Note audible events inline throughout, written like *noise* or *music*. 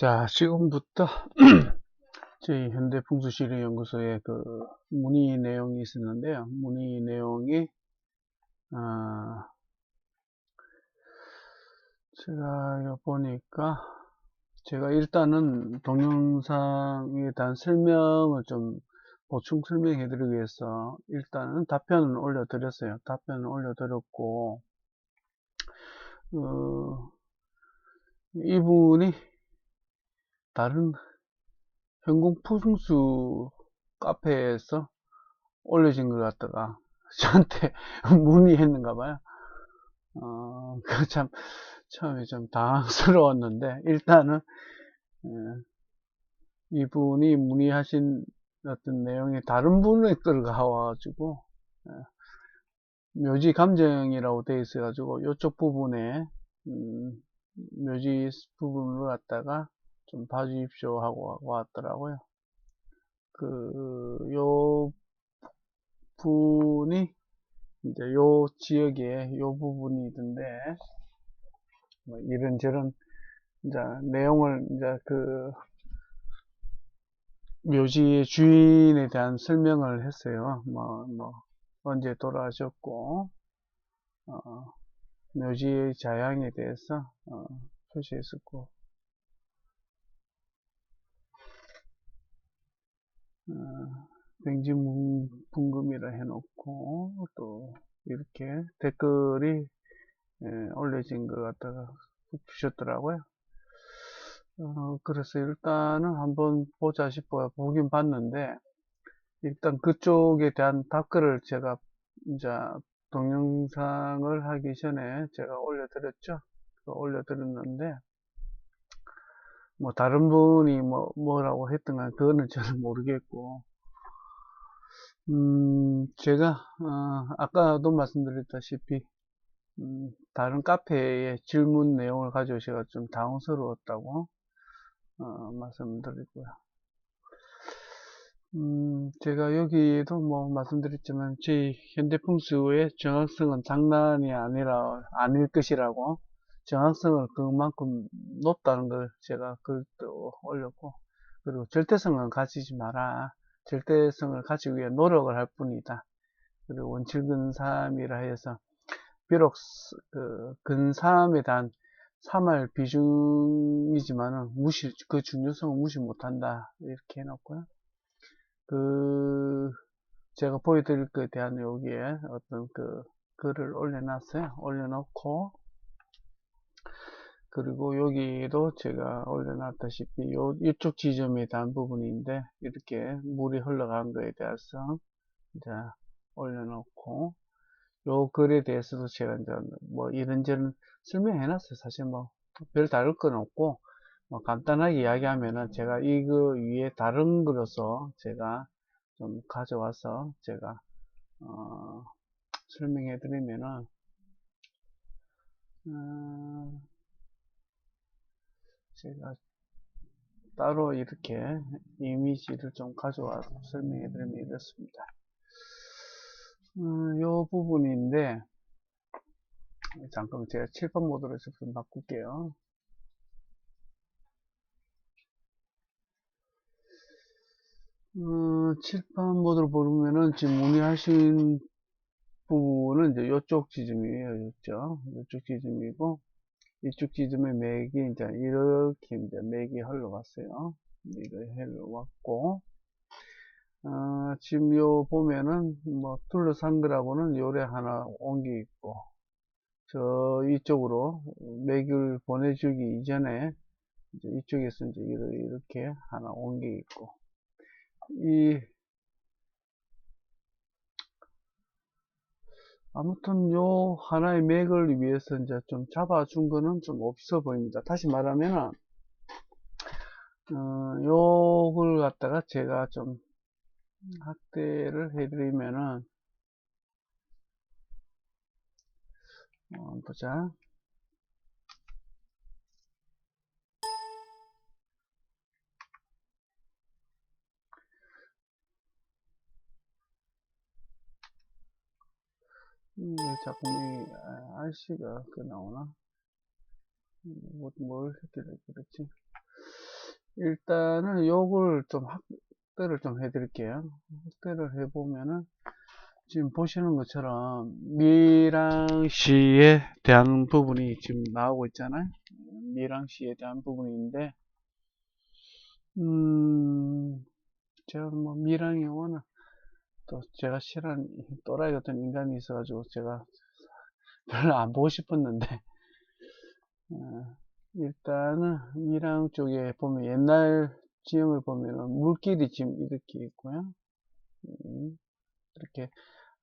자, 지금부터 *clears throat* 저희 현대풍수실험연구소의 그 문의 내용이 있었는데요. 문의 내용이 아, 제가 여 보니까 제가 일단은 동영상에 대한 설명을 좀 보충 설명해 드리기 위해서 일단은 답변을 올려 드렸어요. 답변을 올려 드렸고 어, 이분이 다른 현공푸승수 카페에서 올려진 것 같다가 *laughs* 저한테 *laughs* 문의했는가 봐요. 어, *laughs* 그 참, 처음에 좀 당황스러웠는데, 일단은, 예, 이분이 문의하신 어떤 내용이 다른 분의 걸 가와가지고, 예, 묘지 감정이라고 되어 있어가지고, 이쪽 부분에, 음, 묘지 부분을 갖다가 좀 봐주십시오 하고 왔더라고요. 그, 요 분이 이제 요 지역에 요 부분이던데, 뭐 이런저런 이제 내용을 이제 그 묘지의 주인에 대한 설명을 했어요. 뭐, 뭐, 언제 돌아가셨고, 어, 묘지의 자양에 대해서, 어, 표시했었고, 뱅지분금이라 해놓고 또 이렇게 댓글이 예, 올려진 것 같다가 주셨더라고요. 어, 그래서 일단은 한번 보자 싶어요. 보긴 봤는데 일단 그쪽에 대한 답글을 제가 이제 동영상을 하기 전에 제가 올려드렸죠. 올려드렸는데 뭐 다른 분이 뭐 뭐라고 했던가 그거는 저는 *laughs* 모르겠고 음 제가 어, 아까도 말씀드렸다시피 음, 다른 카페의 질문 내용을 가져오셔서 좀 당황스러웠다고 어, 말씀드리고요. 음, 제가 여기에도 뭐 말씀드렸지만 제 현대풍수의 정확성은 장난이 아니라 아닐 것이라고 정확성을 그만큼 높다는 걸 제가 글도 올렸고 그리고 절대성은 가지지 마라. 절대성을 가지기 위해 노력을 할 뿐이다. 그리고 원칠근삼이라 해서 비록 그 근삼에 대한 3할 비중이지만은 무시 그 중요성을 무시 못한다. 이렇게 해놓고요. 그 제가 보여드릴 것에 대한 여기에 어떤 그 글을 올려놨어요. 올려놓고 그리고 여기도 제가 올려놨다시피 요, 이쪽 지점에 대한 부분인데 이렇게 물이 흘러간 거에 대해서 이제 올려놓고 요 글에 대해서도 제가 이제 뭐 이런저런 설명해 놨어요. 사실 뭐 별 다를 건 없고 뭐 간단하게 이야기하면은 제가 이거 위에 다른 거로서 제가 좀 가져와서 제가 어, 설명해 드리면은 어, 제가 따로 이렇게 이미지를 좀 가져와 설명해 드리면 이렇습니다. 음, 요 부분인데 잠깐만 제가 칠판 모드로 좀 바꿀게요. 어, 칠판 모드로 보면은 지금 문의하신 부분은 이제 이쪽 지점이에요. 이쪽, 이쪽 지점이고 지점의 맥이 이제 이렇게 이제 맥이 흘러왔어요. 이거 흘러왔고, 어, 지금 요 보면은 뭐 둘러싼 거라고는 요래 하나 온 게 있고, 저 이쪽으로 맥을 보내주기 이전에 이제 이쪽에서 이제 이렇게 하나 온 게 있고, 이 아무튼 요 하나의 맥을 위해서 이제 좀 잡아준 거는 좀 없어 보입니다. 다시 말하면 어, 요걸 갖다가 제가 좀 확대를 해드리면은 어, 보자. 음, 왜 자꾸 이 RC가 그 나오나? 뭐, 뭘 했길래 그랬지? 일단은 요걸 좀 확대를 좀 해드릴게요. 확대를 해보면은 지금 보시는 것처럼 미랑시에 대한 부분이 지금 나오고 있잖아요. 미랑시에 대한 부분인데 음 제가 뭐 미랑이 워낙 또 제가 싫어하는 또라이 같은 인간이 있어가지고 제가 별로 안 보고 싶었는데 어, 일단은 미랑 쪽에 보면 옛날 지형을 보면은 물길이 지금 이렇게 있고요. 음, 이렇게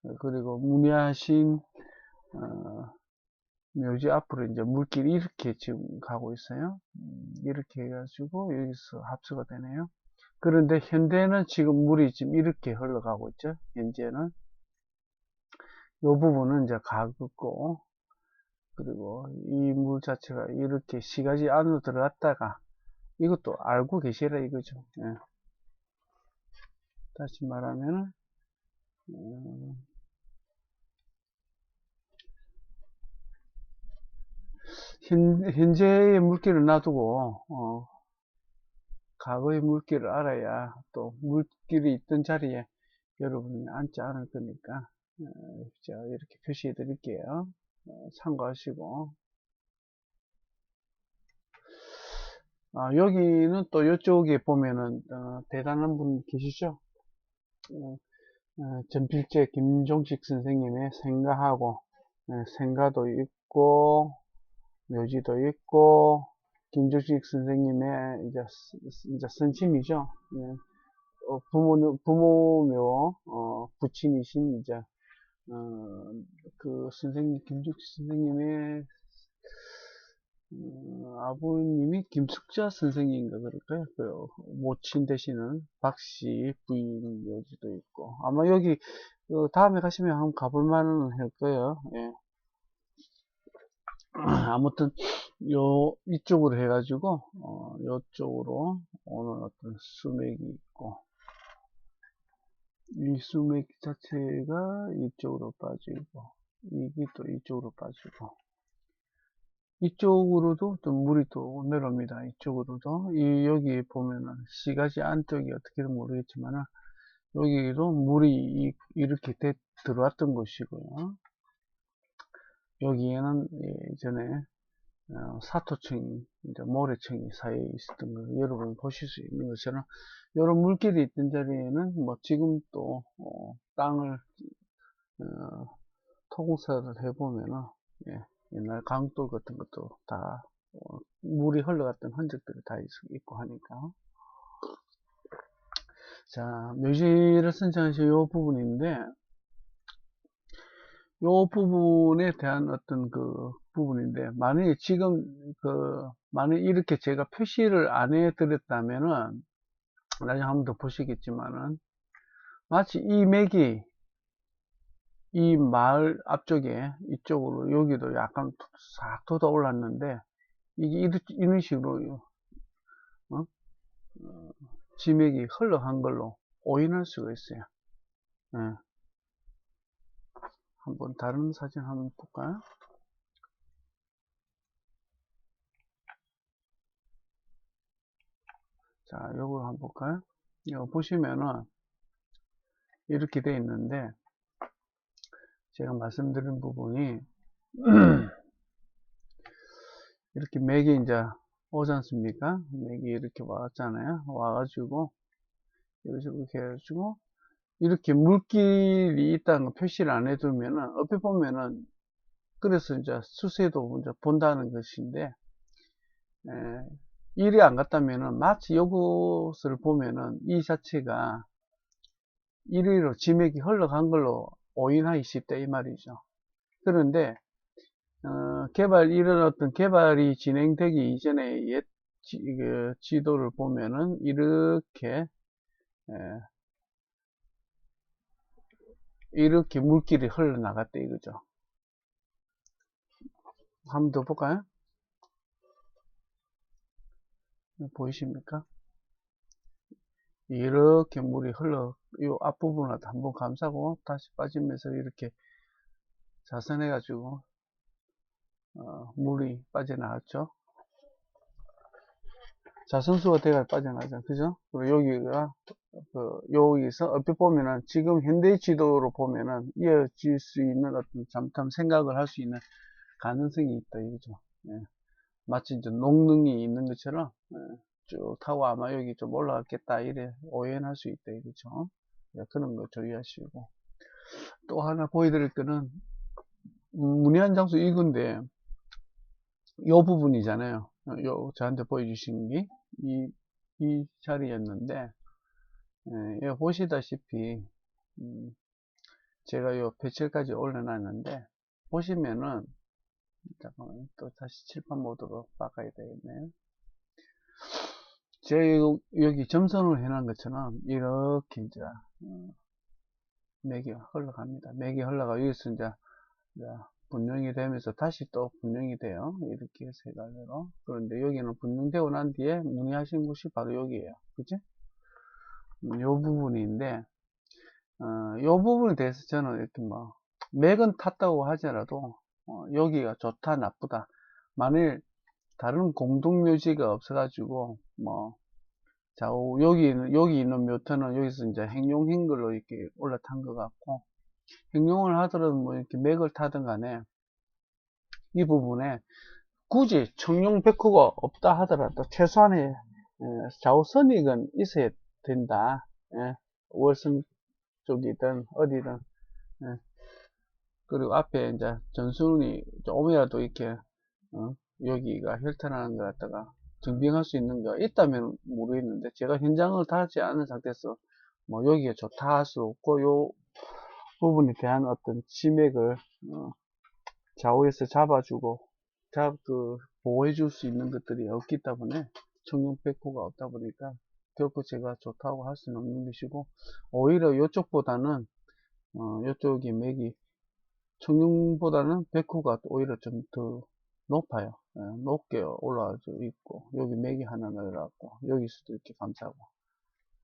어, 그리고 문야신 어, 묘지 앞으로 이제 물길이 이렇게 지금 가고 있어요. 음, 이렇게 해가지고 여기서 합수가 되네요. 그런데 현대는 지금 물이 지금 이렇게 흘러가고 있죠. 현재는 이 부분은 이제 가볍고 그리고 이 물 자체가 이렇게 시가지 안으로 들어갔다가 이것도 알고 계시라 이거죠. 예. 다시 말하면 음, 현, 재의 물길을 놔두고 어, 과거의 물길을 알아야 또 물길이 있던 자리에 여러분이 앉지 않을 거니까 어, 제가 이렇게 표시해 드릴게요. 어, 참고하시고 아, 여기는 또 이쪽에 보면은 어, 대단한 분 계시죠? 어, 어, 전필제 김종식 선생님의 생가하고 네, 생가도 있고 묘지도 있고 김종식 선생님의 이제, 이제 선심이죠. 네. 어, 부모 부모묘 어, 부친이신 이제 어, 그 선생님 김종식 선생님의 음, 아버님이 김숙자 선생님인가 그럴까요? 그 모친 되시는 박씨 부인 여지도 있고 아마 여기 그 다음에 가시면 한번 가볼 만은 할 거예요. 예. 아무튼 요 이쪽으로 해가지고 어, 요쪽으로 오는 어떤 수맥이 있고 이 수맥 자체가 이쪽으로 빠지고 이게 또 이쪽으로 빠지고 이쪽으로도 또 물이 또 내려옵니다. 이쪽으로도 이 여기 보면은 시가지 안쪽이 어떻게 든 모르겠지만 여기도 물이 이렇게 들어왔던 곳이고요. 여기에는 예전에 어, 사토층이 이제 모래층이 사이에 있었던 걸 여러분 보실 수 있는 것처럼 이런 물길이 있던 자리에는 뭐 지금 또 어, 땅을 어, 통사를 해보면은 예, 옛날 강돌 같은 것도 다 어, 물이 흘러갔던 흔적들이 다 있 고 하니까. 자 묘지를 선정하신 이 부분인데 이 부분에 대한 어떤 그 부분인데 만약에 지금 그 만약 이렇게 제가 표시를 안 해 드렸다면은 나중에 한 번 더 보시겠지만은 마치 이 맥이 이 마을 앞쪽에 이쪽으로 여기도 약간 싹 돋아 올랐는데 이게 이런 식으로 어? 어, 지맥이 흘러간 걸로 오인할 수가 있어요. 네. 한번 다른 사진 한번 볼까요? 자, 요거 한번 볼까요? 이거 보시면은 이렇게 돼 있는데 제가 말씀드린 부분이 *clears throat* 이렇게 맥이 이제 오지 않습니까? 맥이 이렇게 왔잖아요. 와가지고 이렇게 해가지고 이렇게 물길이 있다는 거 표시를 안 해두면은 옆에 보면은 그래서 이제 수세도 이제 본다는 것인데 에, 일이 안 갔다면은 마치 이것을 보면은 이 자체가 이리로 지맥이 흘러간 걸로 오인하기 쉽다 이 말이죠. 그런데 어, 개발 이런 어떤 개발이 진행되기 이전에 옛 지, 그 지도를 보면은 이렇게 에, 이렇게 물길이 흘러나갔대 이거죠. 한번 더 볼까요? 보이십니까? 이렇게 물이 흘러 이 앞부분을 한번 감싸고 다시 빠지면서 이렇게 자선해 가지고 어, 물이 빠져나왔죠 자선수가 대가 빠져나가죠. 그죠? 그리고 여기가, 그, 여기서 얼핏 보면은, 지금 현대 지도로 보면은, 이어질 수 있는 어떤 잠깐 생각을 할 수 있는 가능성이 있다, 이거죠. 예. 마치 이제 농능이 있는 것처럼, 예, 쭉 타고 아마 여기 좀 올라갔겠다, 이래 오해할 수 있다, 이거죠. 예, 그런 거 주의하시고. 또 하나 보여드릴 거는, 음, 문의한 장소 이건데, 요 부분이잖아요. 어, 요, 저한테 보여주신 게, 이, 이 자리였는데, 예, 보시다시피, 음, 제가 요 배치까지 올려놨는데, 보시면은, 잠깐만, 또 다시 칠판 모드로 바꿔야 되겠네요. 제가 요- 여기 점선을 해놓은 것처럼, 이렇게 이제, 어, 맥이 흘러갑니다. 맥이 흘러가, 여기서 이제, 분명이 되면서 다시 또 분명이 돼요. 이렇게 세 갈래로. 그런데 여기는 분명되고 난 뒤에 문의하신 곳이 바로 여기에요. 그치? 음, 요 부분인데, 어, 요 부분에 대해서 저는 이렇게 뭐, 맥은 탔다고 하더라도, 어, 여기가 좋다, 나쁘다. 만일 다른 공동 묘지가 없어 가지고, 뭐, 좌우, 여기, 있는- 여기 있는 묘터는 여기서 이제 행룡한 걸로 이렇게 올라탄 것 같고, 행룡을 하더라도 뭐 이렇게 맥을 타든 간에, 이 부분에 굳이 청룡 백호가 없다 하더라도 최소한의 어, 좌우 선익은 있어야 된다. 예, 월성 쪽이든 어디든 예. 그리고 앞에 이제 전순이 조금이라도 이렇게 어, 여기가 혈탄하는 것 갖다가 증빙할 수 있는 거 있다면 모르겠는데 제가 현장을 다지 않은 상태에서 뭐 여기가 좋다 할 수 없고 요 부분에 대한 어떤 치맥을 어, 좌우에서 잡아주고 잡, 그, 보호해 줄 수 있는 것들이 없기 때문에 청룡백호가 없다 보니까 결코 제가 좋다고 할 수는 없는 것이고 오히려 이쪽보다는 어, 이쪽이 맥이 청룡보다는 백호가 오히려 좀 더 높아요. 예, 높게 올라와 있고 여기 맥이 하나 늘어났고 여기서도 이렇게 감싸고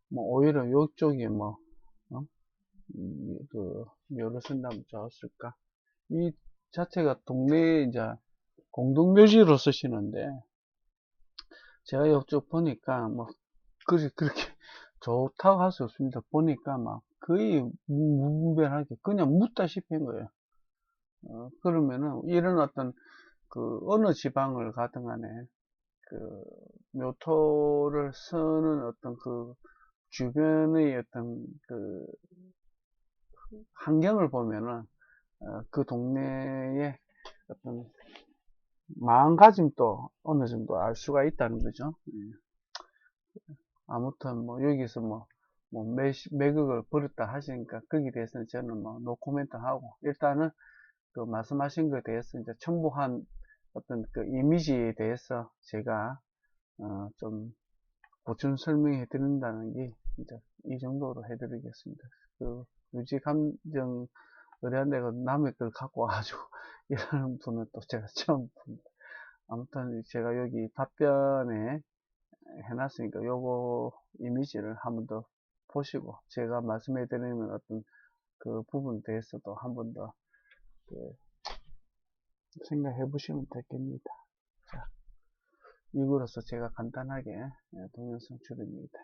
뭐 오히려 이쪽이 뭐 어? 음, 그 묘를 쓴다면 좋았을까 이 자체가 동네에 이제 공동묘지로 쓰시는데 제가 이쪽 보니까 뭐 그렇게 그렇게 *laughs* 좋다고 할 수 없습니다. 보니까 막 거의 무분별하게 그냥 묻다시피 한 거예요. 어, 그러면은 이런 어떤 그 어느 지방을 가든 간에 그 묘토를 쓰는 어떤 그 주변의 어떤 그 환경을 보면은 어, 그 동네의 어떤 마음가짐도 어느 정도 알 수가 있다는 거죠. 예. 아무튼 뭐 여기서 뭐, 뭐 매, 매극을 버렸다 하시니까 거기에 대해서는 저는 뭐 노코멘트 하고 일단은 그 말씀하신 것에 대해서 이제 첨부한 어떤 그 이미지에 대해서 제가 어, 좀 보충 설명해 드린다는 게 이제 이 정도로 해 드리겠습니다. 그 유지 감정 의뢰한 데가 남의 걸 갖고 와가지고 *laughs* 이러는 분은 또 제가 처음 봅니다. 아무튼 제가 여기 답변에 해놨으니까 요거 이미지를 한번 더 보시고 제가 말씀해 드리는 어떤 그 부분에 대해서도 한 번 더 그 생각해 보시면 되겠습니다. 자, 이거로서 제가 간단하게 동영상 줄입니다.